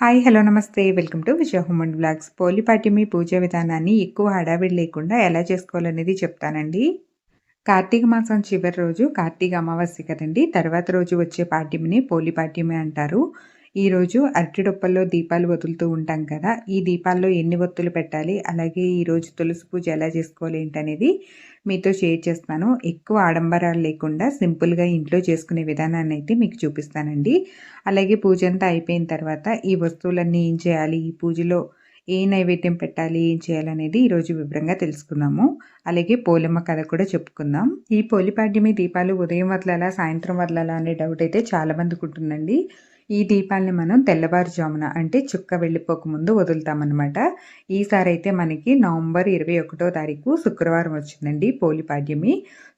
Hi hello namaste. Welcome to Vijaya human blogs. పోలిపాటిమి పూజ విధానాన్ని ఎక్కువ హడావిడి లేకుండా ఎలా చేసుకోవాలనేది చెప్తానండి. కార్తీక మాసం చివరి రోజు కార్తీక అమావాస్య కదండి. తర్వాత రోజు వచ్చే పాడ్యమిని పోలిపాడ్యమి అంటారు. ఈరోజు అరటిడొప్పల్లో దీపాలు వదులుతూ ఉంటాం కదా ఈ దీపాల్లో ఎన్ని ఒత్తులు పెట్టాలి? అలాగే ఈరోజు తులసి పూజ ఎలా చేసుకోవాలి ఏంటనేది మీతో షేర్ చేస్తాను. ఎక్కువ ఆడంబరాలు లేకుండా సింపుల్గా ఇంట్లో చేసుకునే విధానాన్ని అయితే మీకు చూపిస్తానండి. అలాగే పూజ అంతా అయిపోయిన తర్వాత ఈ వస్తువులన్నీ ఏం చేయాలి? ఈ పూజలో ఏ నైవేద్యం పెట్టాలి? ఏం చేయాలనేది ఈరోజు వివరంగా తెలుసుకున్నాము అలాగే పోలమ్మ కథ కూడా చెప్పుకుందాం. ఈ పోలిపాడ్యమి దీపాలు ఉదయం వదలాలా సాయంత్రం వదలాలా అనే డౌట్ అయితే చాలామందికి ఉంటుందండి. ఈ దీపాలని మనం తెల్లవారుజామున అంటే చుక్క వెళ్ళిపోకముందు వదులుతామన్నమాట. ఈసారి అయితే మనకి నవంబర్ ఇరవై ఒకటో తారీఖు శుక్రవారం వచ్చిందండి పోలిపాడ్యమి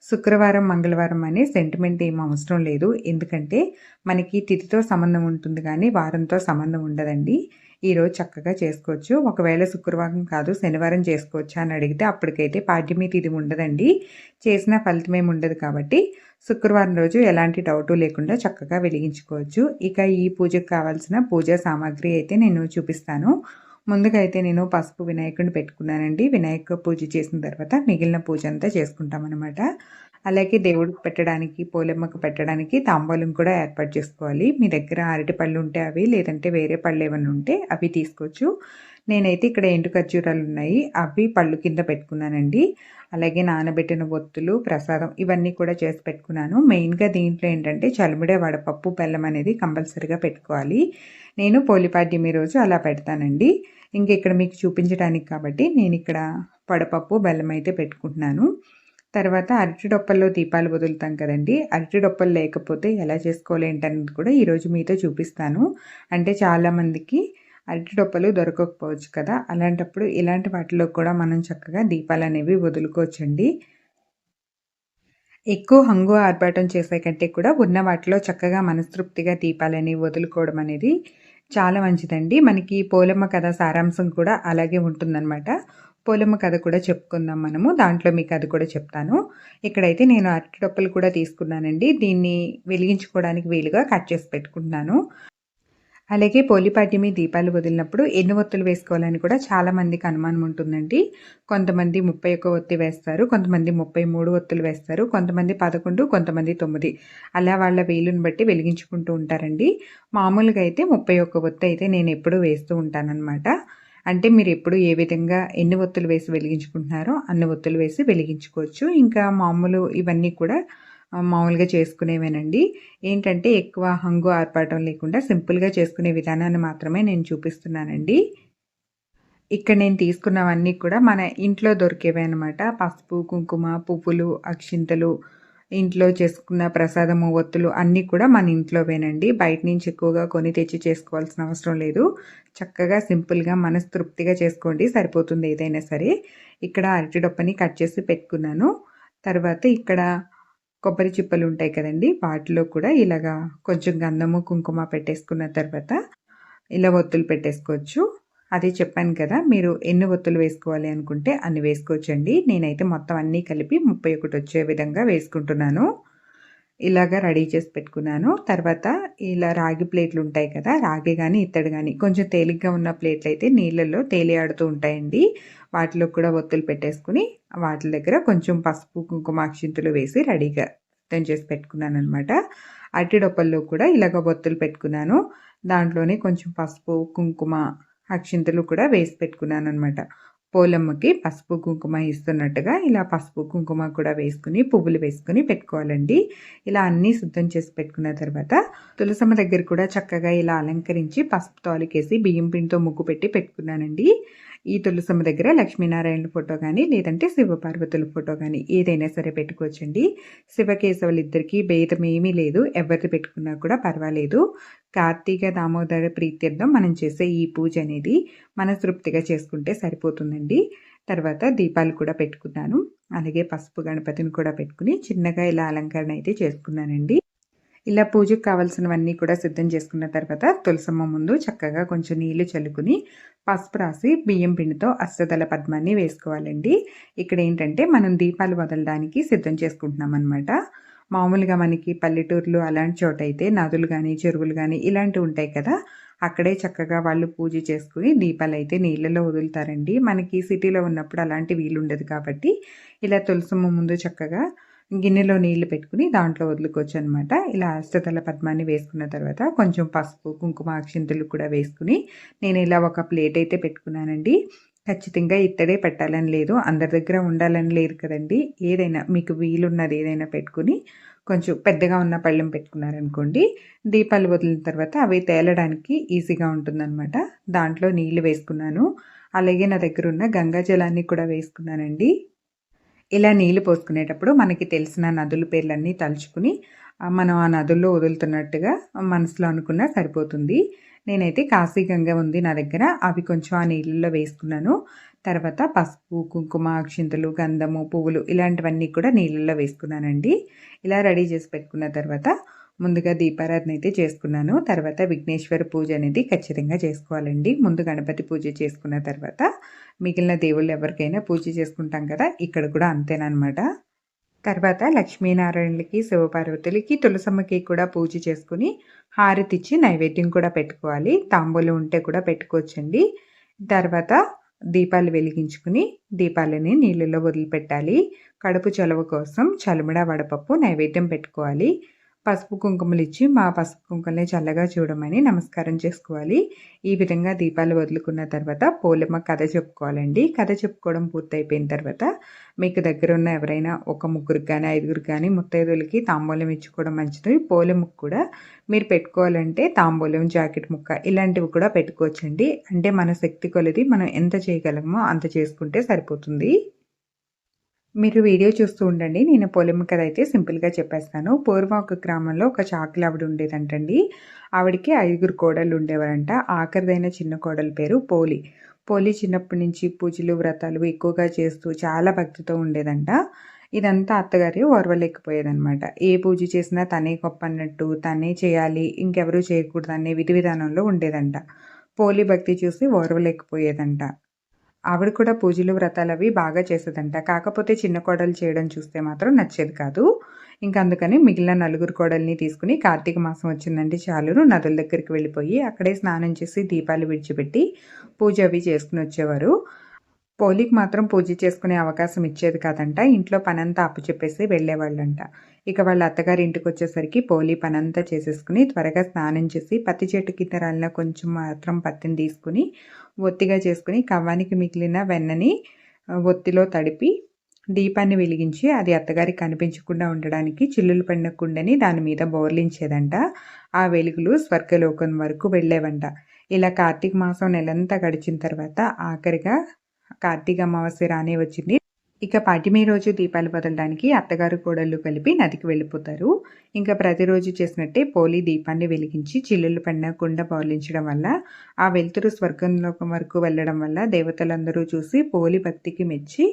శుక్రవారం మంగళవారం అనే సెంటిమెంట్ ఏం అవసరం లేదు. ఎందుకంటే మనకి తిథితో సంబంధం ఉంటుంది కానీ వారంతో సంబంధం ఉండదండి. ఈరోజు చక్కగా చేసుకోవచ్చు. ఒకవేళ శుక్రవారం కాదు శనివారం చేసుకోవచ్చా అని అడిగితే అప్పటికైతే పాడ్యమి తిది ఉండదండి. చేసిన ఫలితం ఏమి ఉండదు కాబట్టి శుక్రవారం రోజు ఎలాంటి డౌటు లేకుండా చక్కగా వెలిగించుకోవచ్చు. ఇక ఈ పూజకు కావాల్సిన పూజా సామాగ్రి అయితే నేను చూపిస్తాను. ముందుగా అయితే నేను పసుపు వినాయకుడిని పెట్టుకున్నానండి. వినాయక పూజ చేసిన తర్వాత మిగిలిన పూజ అంతా చేసుకుంటాం అనమాట అలాగే దేవుడికి పెట్టడానికి పోలెమ్మకు పెట్టడానికి తాంబూలం కూడా ఏర్పాటు చేసుకోవాలి. మీ దగ్గర అరటి పళ్ళు ఉంటే అవి లేదంటే వేరే పళ్ళు ఏమైనా ఉంటే అవి తీసుకోవచ్చు. నేనైతే ఇక్కడ ఎండు ఖర్జూరాలు ఉన్నాయి. అవి పళ్ళు కింద పెట్టుకున్నానండి. అలాగే నానబెట్టిన ఒత్తులు ప్రసాదం ఇవన్నీ కూడా చేసి పెట్టుకున్నాను. మెయిన్గా దీంట్లో ఏంటంటే చలిమిడే వడపప్పు బెల్లం అనేది కంపల్సరీగా పెట్టుకోవాలి. నేను పోలిపాడ్యమి రోజు అలా పెడతానండి. ఇంక ఇక్కడ మీకు చూపించడానికి కాబట్టి నేను ఇక్కడ వడపప్పు బెల్లం అయితే పెట్టుకుంటున్నాను. తర్వాత అరటిడొప్పల్లో దీపాలు వదులుతాం కదండి. అరటి డొప్పలు లేకపోతే ఎలా చేసుకోవాలి ఏంటనేది కూడా ఈరోజు మీతో చూపిస్తాను. అంటే చాలామందికి అరటి డొప్పలు దొరకకపోవచ్చు కదా. అలాంటప్పుడు ఇలాంటి వాటిలో కూడా మనం చక్కగా దీపాలు అనేవి వదులుకోవచ్చండి. ఎక్కువ హంగు ఆర్భాటం చేసే కంటే కూడా ఉన్న వాటిలో చక్కగా మనస్తృప్తిగా దీపాలని వదులుకోవడం అనేది చాలా మంచిదండి. మనకి పోలమ్మ కథ సారాంశం కూడా అలాగే ఉంటుందన్నమాట. పోలమ్మ కథ కూడా చెప్పుకుందాం మనము. దాంట్లో మీకు అది కూడా చెప్తాను. ఇక్కడైతే నేను అరటిడొప్పలు కూడా తీసుకున్నానండి. దీన్ని వెలిగించుకోవడానికి వీలుగా కట్ చేసి పెట్టుకుంటున్నాను. అలాగే పోలిపాడ్యమి దీపాలు వదిలినప్పుడు ఎన్ని ఒత్తులు వేసుకోవాలని కూడా చాలామందికి అనుమానం ఉంటుందండి. కొంతమంది ముప్పై ఒక్క ఒత్తి వేస్తారు కొంతమంది ముప్పై మూడు ఒత్తులు వేస్తారు కొంతమంది పదకొండు కొంతమంది తొమ్మిది. అలా వాళ్ళ వీలుని బట్టి వెలిగించుకుంటూ ఉంటారండి. మామూలుగా అయితే ముప్పై ఒక్క ఒత్తి అయితే నేను ఎప్పుడూ వేస్తూ ఉంటానన్నమాట. అంటే మీరు ఎప్పుడు ఏ విధంగా ఎన్ని ఒత్తులు వేసి వెలిగించుకుంటున్నారో అన్ని ఒత్తులు వేసి వెలిగించుకోవచ్చు. ఇంకా మామూలు ఇవన్నీ కూడా మామూలుగా చేసుకునేవేనండి. ఏంటంటే ఎక్కువ హంగు ఆర్పాటం లేకుండా సింపుల్గా చేసుకునే విధానాన్ని మాత్రమే నేను చూపిస్తున్నానండి. ఇక్కడ నేను తీసుకున్నవన్నీ కూడా మన ఇంట్లో దొరికేవే అనమాట పసుపు కుంకుమ పువ్వులు అక్షింతలు ఇంట్లో చేసుకున్న ప్రసాదము ఒత్తులు అన్నీ కూడా మన ఇంట్లోవేనండి. బయట నుంచి ఎక్కువగా కొని తెచ్చి చేసుకోవాల్సిన అవసరం లేదు. చక్కగా సింపుల్గా మనస్తృప్తిగా చేసుకోండి. సరిపోతుంది ఏదైనా సరే. ఇక్కడ అరటి డొప్పని కట్ చేసి పెట్టుకున్నాను. తర్వాత ఇక్కడ కొబ్బరి చిప్పలు ఉంటాయి కదండి. వాటిలో కూడా ఇలాగా కొంచెం గంధము కుంకుమ పెట్టేసుకున్న తర్వాత ఇలా ఒత్తులు పెట్టేసుకోవచ్చు. అదే చెప్పాను కదా మీరు ఎన్ని ఒత్తులు వేసుకోవాలి అనుకుంటే అన్ని వేసుకోవచ్చండి. నేనైతే మొత్తం అన్నీ కలిపి ముప్పై ఒకటి వచ్చే విధంగా వేసుకుంటున్నాను. ఇలాగా రెడీ చేసి పెట్టుకున్నాను. తర్వాత ఇలా రాగి ప్లేట్లు ఉంటాయి కదా రాగి కానీ ఇత్తడి కానీ కొంచెం తేలిగ్గా ఉన్న ప్లేట్లు అయితే నీళ్ళల్లో తేలియాడుతూ ఉంటాయండి. వాటిలో కూడా ఒత్తులు పెట్టేసుకుని వాటి దగ్గర కొంచెం పసుపు కుంకుమ అక్షింతలు వేసి రెడీగా సిద్ధం చేసి పెట్టుకున్నాను అనమాట అరటి డొప్పల్లో కూడా ఇలాగ ఒత్తులు పెట్టుకున్నాను. దాంట్లోనే కొంచెం పసుపు కుంకుమ అక్షింతలు కూడా వేసి పెట్టుకున్నాను అనమాట పోలమ్మకి పసుపు కుంకుమ ఇస్తున్నట్టుగా ఇలా పసుపు కుంకుమ కూడా వేసుకుని పువ్వులు వేసుకుని పెట్టుకోవాలండి. ఇలా అన్నీ శుద్ధం చేసి పెట్టుకున్న తర్వాత తులసమ్మ దగ్గర కూడా చక్కగా ఇలా అలంకరించి పసుపు తాలికేసి బియ్యం పిండితో ముగ్గు పెట్టి పెట్టుకున్నానండి. ఈ తులసమ్మ దగ్గర లక్ష్మీనారాయణ ఫోటో కానీ లేదంటే శివపార్వతుల ఫోటో కానీ ఏదైనా సరే పెట్టుకోవచ్చండి. శివకేశవులు ఇద్దరికి భేదం ఏమీ లేదు. ఎవరిది పెట్టుకున్నా కూడా పర్వాలేదు. కార్తీక దామోదర ప్రీత్యర్థం మనం చేసే ఈ పూజ అనేది మన తృప్తిగా చేసుకుంటే సరిపోతుందండి. తర్వాత దీపాలు కూడా పెట్టుకున్నాను. అలాగే పసుపు గణపతిని కూడా పెట్టుకుని చిన్నగా ఇలా అలంకరణ అయితే చేసుకున్నానండి. ఇలా పూజకు కావాల్సినవన్నీ కూడా సిద్ధం చేసుకున్న తర్వాత తులసమ్మ ముందు చక్కగా కొంచెం నీళ్ళు చల్లుకుని పసుపు రాసి బియ్యం పిండితో అష్టదల పద్మాన్ని వేసుకోవాలండి. ఇక్కడ ఏంటంటే మనం దీపాలు వదలడానికి సిద్ధం చేసుకుంటున్నాం అనమాట మామూలుగా మనకి పల్లెటూర్లు అలాంటి చోట అయితే నదులు కానీ చెరువులు కానీ ఇలాంటివి ఉంటాయి కదా అక్కడే చక్కగా వాళ్ళు పూజ చేసుకుని దీపాలు అయితే నీళ్ళలో వదులుతారండి. మనకి సిటీలో ఉన్నప్పుడు అలాంటి వీలు ఉండదు కాబట్టి ఇలా తులసమ్మ ముందు చక్కగా గిన్నెలో నీళ్ళు పెట్టుకుని దాంట్లో వదులుకోవచ్చు అనమాట ఇలా అష్టతల పద్మాన్ని వేసుకున్న తర్వాత కొంచెం పసుపు కుంకుమ అక్షింతలు కూడా వేసుకుని నేను ఇలా ఒక ప్లేట్ అయితే పెట్టుకున్నానండి. ఖచ్చితంగా ఇత్తడే పెట్టాలని లేదు. అందరి దగ్గర ఉండాలని లేదు కదండి. ఏదైనా మీకు వీలున్నది ఏదైనా పెట్టుకుని కొంచెం పెద్దగా ఉన్న పళ్ళెం పెట్టుకున్నారనుకోండి దీపాలు వదిలిన తర్వాత అవి తేలడానికి ఈజీగా ఉంటుందన్నమాట. దాంట్లో నీళ్ళు వేసుకున్నాను. అలాగే నా దగ్గర ఉన్న గంగా జలాన్ని కూడా వేసుకున్నానండి. ఇలా నీళ్ళు పోసుకునేటప్పుడు మనకి తెలిసిన నదుల పేర్లన్నీ తలుచుకుని మనం ఆ నదుల్లో వదులుతున్నట్టుగా మనసులో అనుకున్నా సరిపోతుంది. నేనైతే కాశీ గంగ ఉంది నా దగ్గర. అవి కొంచెం ఆ నీళ్ళల్లో వేసుకున్నాను. తర్వాత పసుపు కుంకుమ అక్షింతలు గంధము పువ్వులు ఇలాంటివన్నీ కూడా నీళ్ళల్లో వేసుకున్నానండి. ఇలా రెడీ చేసి పెట్టుకున్న తర్వాత ముందుగా దీపారాధన అయితే చేసుకున్నాను. తర్వాత విఘ్నేశ్వర పూజ అనేది ఖచ్చితంగా చేసుకోవాలండి. ముందు గణపతి పూజ చేసుకున్న తర్వాత మిగిలిన దేవుళ్ళు ఎవరికైనా పూజ చేసుకుంటాం కదా ఇక్కడ కూడా అంతేనమాట తర్వాత లక్ష్మీనారాయణులకి శివపార్వతులకి తులసమ్మకి కూడా పూజ చేసుకుని హారతిచ్చి నైవేద్యం కూడా పెట్టుకోవాలి. తాంబూలం ఉంటే కూడా పెట్టుకోవచ్చండి. తర్వాత దీపాలు వెలిగించుకుని దీపాలని నీళ్ళలో వదిలిపెట్టాలి. కడుపు చలవ కోసం చలుమిడ వడపప్పు నైవేద్యం పెట్టుకోవాలి. పసుపు కుంకుమలు ఇచ్చి మా పసుపు కుంకుమని చల్లగా చూడమని నమస్కారం చేసుకోవాలి. ఈ విధంగా దీపాలు వదులుకున్న తర్వాత పోలమ్మ కథ చెప్పుకోవాలండి. కథ చెప్పుకోవడం పూర్తయిపోయిన తర్వాత మీకు దగ్గర ఉన్న ఎవరైనా ఒక ముగ్గురికి కానీ ఐదుగురికి కానీ ముత్తైదులకి తాంబూలం ఇచ్చుకోవడం మంచిది. పోలెమ్మకు కూడా మీరు పెట్టుకోవాలంటే తాంబూలం జాకెట్ ముక్క ఇలాంటివి కూడా పెట్టుకోవచ్చండి. అంటే మన శక్తి కొలది మనం ఎంత చేయగలమో అంత చేసుకుంటే సరిపోతుంది. మీరు వీడియో చూస్తూ ఉండండి. నేను పొలిమ కథ అయితే సింపుల్గా చెప్పేస్తాను. పూర్వం ఒక గ్రామంలో ఒక చాకులు ఆవిడ ఉండేదంటండి. ఆవిడకి ఐదుగురు కోడలు ఉండేవారంట. ఆఖరిదైన చిన్న కోడల పేరు పోలి. పోలి చిన్నప్పటి నుంచి పూజలు వ్రతాలు ఎక్కువగా చేస్తూ చాలా భక్తితో ఉండేదంట. ఇదంతా అత్తగారి ఓర్వలేకపోయేదనమాట ఏ పూజ చేసినా తనే గొప్ప అన్నట్టు తనే చేయాలి ఇంకెవరూ చేయకూడదు అనే విధి విధానంలో ఉండేదంట. పోలి భక్తి చూసి ఓర్వలేకపోయేదంట. ఆవిడ కూడా పూజలు వ్రతాలు అవి బాగా చేసేదంట కాకపోతే చిన్న కోడలు చేయడం చూస్తే మాత్రం నచ్చేది కాదు. ఇంకా అందుకని మిగిలిన నలుగురు కోడల్ని తీసుకుని కార్తీక మాసం వచ్చిందంటే చాలు నదుల దగ్గరికి వెళ్ళిపోయి అక్కడే స్నానం చేసి దీపాలు విడిచిపెట్టి పూజ అవి చేసుకుని వచ్చేవారు. పోలికి మాత్రం పూజ చేసుకునే అవకాశం ఇచ్చేది కాదంట. ఇంట్లో పనంతా అప్పు చెప్పేసి వెళ్ళేవాళ్ళంట. ఇక వాళ్ళ అత్తగారి ఇంటికి వచ్చేసరికి పోలి పనంతా చేసేసుకుని త్వరగా స్నానం చేసి పత్తి చెట్టు కింద రాలిన కొంచెం మాత్రం పత్తిని తీసుకుని ఒత్తిగా చేసుకుని కవ్వానికి మిగిలిన వెన్నని ఒత్తిలో తడిపి దీపాన్ని వెలిగించి అది అత్తగారికి కనిపించకుండా ఉండడానికి చిల్లులు పడిన కుండని దాని మీద బోర్లించేదంట. ఆ వెలుగులు స్వర్గలోకం వరకు వెళ్ళేవంట. ఇలా కార్తీక మాసం నెలంతా గడిచిన తర్వాత ఆఖరిగా కార్తీక అమావాస్య రానే వచ్చింది. ఇక పాటిమే రోజు దీపాలు వదలడానికి అత్తగారు కోడళ్ళు కలిపి నదికి వెళ్ళిపోతారు. ఇంకా ప్రతిరోజు చేసినట్టే పోలి దీపాన్ని వెలిగించి చిల్లులు పడిన కుండ పౌలించడం వల్ల ఆ వెలుతురు స్వర్గంలోకం వరకు వెళ్ళడం వల్ల దేవతలందరూ చూసి పోలి భక్తికి మెచ్చి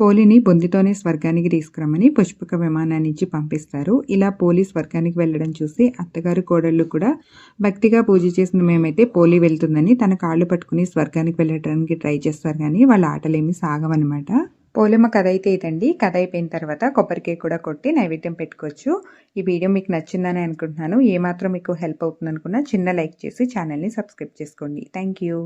పోలిని బొందితోనే స్వర్గానికి తీసుకురమ్మని పుష్పక విమానాన్ని ఇచ్చి పంపిస్తారు. ఇలా పోలి స్వర్గానికి వెళ్ళడం చూసి అత్తగారు కోడళ్ళు కూడా భక్తిగా పూజ చేసిన మేమైతే పోలి వెళ్తుందని తన కాళ్ళు పట్టుకుని స్వర్గానికి వెళ్ళడానికి ట్రై చేస్తారు కానీ వాళ్ళ ఆటలేమి సాగవన్నమాట. పోలమ్మ కథ అయితే ఇదండి. కథ అయిపోయిన తర్వాత కొబ్బరికాయ కూడా కొట్టి నైవేద్యం పెట్టుకోవచ్చు. ఈ వీడియో మీకు నచ్చిందని అనుకుంటున్నాను. ఏమాత్రం మీకు హెల్ప్ అవుతుంది అనుకున్నా చిన్న లైక్ చేసి ఛానల్ని సబ్స్క్రైబ్ చేసుకోండి. Thank you.